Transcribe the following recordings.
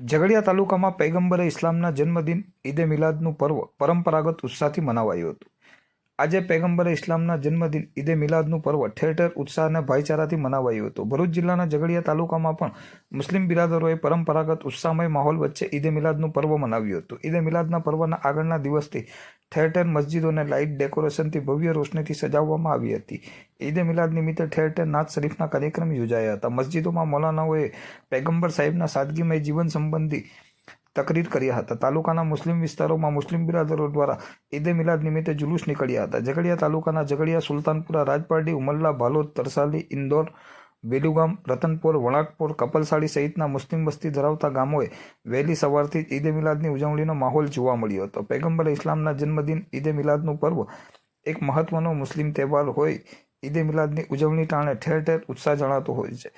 ઝઘડિયા તાલુકામાં પૈગંબરે ઇસ્લામના જન્મદિન, ઈદે મિલાદનું પર્વ પરંપરાગત ઉત્સાહથી મનાવાયું હતું. આજે પૈગંબરે ઇસ્લામના જન્મદિન, ઈદે મિલાદનું પર્વ ઠેર ઠેર ઉત્સાહ અને ભાઈચારાથી મનાવાયું હતું. ભરૂચ જિલ્લાના ઝઘડિયા તાલુકામાં પણ મુસ્લિમ બિરાદરોએ પરંપરાગત ઉત્સાહમય માહોલ વચ્ચે ઈદે મિલાદનું પર્વ મનાવ્યું હતું. ઈદે મિલાદના પર્વના આગળના દિવસથી ઠેર ઠેર મસ્જિદોને લાઇટ ડેકોરેશનથી ભવ્ય રોશનીથી સજાવવામાં આવી હતી. ઈદે મિલાદ નિમિત્તે ઠેર ઠેર નાત શરીફના કાર્યક્રમ યોજાયા હતા. મસ્જિદોમાં મૌલાનાઓએ પૈગંબર સાહેબના સાદગીમય જીવન સંબંધી તકરીર કર્યા હતા. તાલુકાના મુસ્લિમ વિસ્તારોમાં મુસ્લિમ બિરાદરો દ્વારા ઈદે મિલાદ નિમિત્તે જુલુસ નીકળ્યા હતા. ઝઘડિયા તાલુકાના ઝઘડિયા સુલતાનપુરા રાજપારડી, ઉમલ્લા, ભાલોદ, તરસાલી, ઇન્દોર વેલુગામ, રતનપુર, વળાકપુર, કપલસાડી સહિતના મુસ્લિમ વસ્તી ધરાવતા ગામોએ વહેલી સવારથી જ ઈદે મિલાદની ઉજવણીનો માહોલ જોવા મળ્યો હતો. પૈગંબર ઇસ્લામના જન્મદિન ઈદે મિલાદનું પર્વ એક મહત્વનો મુસ્લિમ તહેવાર હોય, ઈદે મિલાદની ઉજવણી ટાણે ઠેર ઠેર ઉત્સાહ જણાતો હોય છે.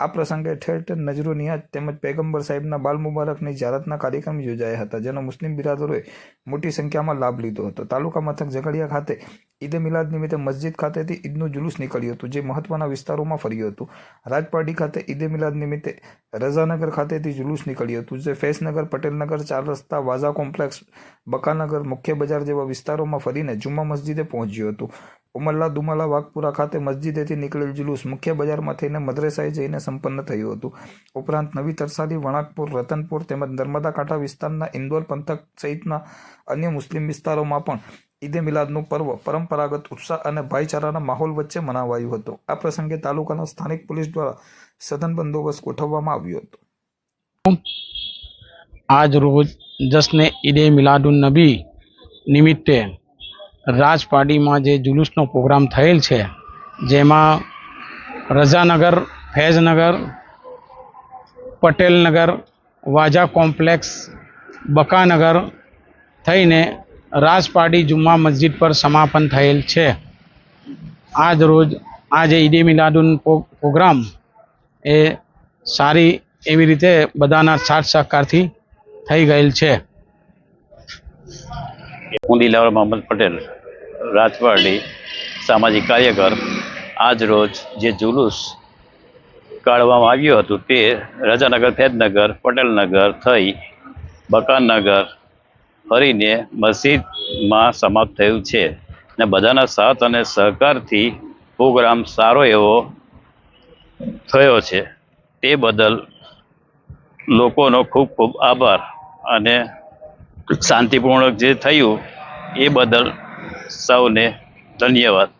આ પ્રસંગે ઠેર ઠેર નજરો નિયાજ તેમજ પૈગંબર સાહેબના બાલ મુબારકની જારતના કાર્યક્રમ યોજાયા હતા, જેનો મુસ્લિમ બિરાદરોએ મોટી સંખ્યામાં લાભ લીધો હતો. તાલુકા મથક ઝઘડિયા ખાતે ઈદે મિલાદ નિમિત્તે મસ્જિદ ખાતેથી ઈદનું જુલુસ નીકળ્યું હતું, જે મહત્વના વિસ્તારોમાં ફર્યું હતું. રાજપાડી ખાતે ઈદે મિલાદ નિમિત્તે રઝાનગર ખાતેથી જુલુસ નીકળ્યું હતું, જે ફેસનગર, પટેલનગર, ચાર રસ્તા, વાઝા કોમ્પ્લેક્સ, બકાનગર, મુખ્ય બજાર જેવા વિસ્તારોમાં ફરીને જુમ્મા મસ્જિદે પહોંચ્યું હતું. ઉમરલા દુમાલા વાઘપુરા ખાતે મસ્જિદેથી નીકળેલ જુલુસ મુખ્ય બજારમાં થઈને મદ્રેસાએ જઈને સંપન્ન થયું હતું. ઉપરાંત નવી તરસાલી વણાકપુર, રતનપુર તેમજ નર્મદા કાંઠા વિસ્તારના ઇન્દોર પંથક સહિતના અન્ય મુસ્લિમ વિસ્તારોમાં પણ ઈદે મિલાદનું પર્વ પરંપરાગત ઉત્સાહ અને ભાઈચારાના માહોલ વચ્ચે મનાવાયું હતું. આ પ્રસંગે તાલુકાના સ્થાનિક પોલીસ દ્વારા સઘન બંદોબસ્ત ગોઠવવામાં આવ્યો હતો. આજ રોજ જશને ઈદે મિલાદુન નબી નિમિત્તે રાજપાડીમાં જે જુલુસનો પ્રોગ્રામ થયેલ છે, જેમાં રજાનગર ફૈઝનગર, પટેલનગર, વાજા કોમ્પ્લેક્સ, બકાનગર થઈને રાજપાડી જુમ્મા મસ્જિદ પર સમાપન થયેલ છે. આજ રોજ, આજે ઈદે મિલાદુન પ્રોગ્રામ એ સારી એવી રીતે બધાના સાથ સહકારથી થઈ ગયેલ છે. હું દિલાવર મોહમ્મદ પટેલ રાજવાડી સામાજિક કાર્યકર, આજ રોજ જે જુલુસ કાઢવામાં આવ્યું હતું તે રજાનગર, ફેદનગર, પટેલનગર થઈ, બકાનનગર ફરીને મસ્જિદમાં સમાપ્ત થયું છે. ને બધાના સાથ અને સહકારથી પ્રોગ્રામ સારો એવો થયો છે. તે બદલ લોકોનો ખૂબ ખૂબ આભાર અને શાંતિપૂર્ણક જે થયું એ બદલ સૌને ધન્યવાદ.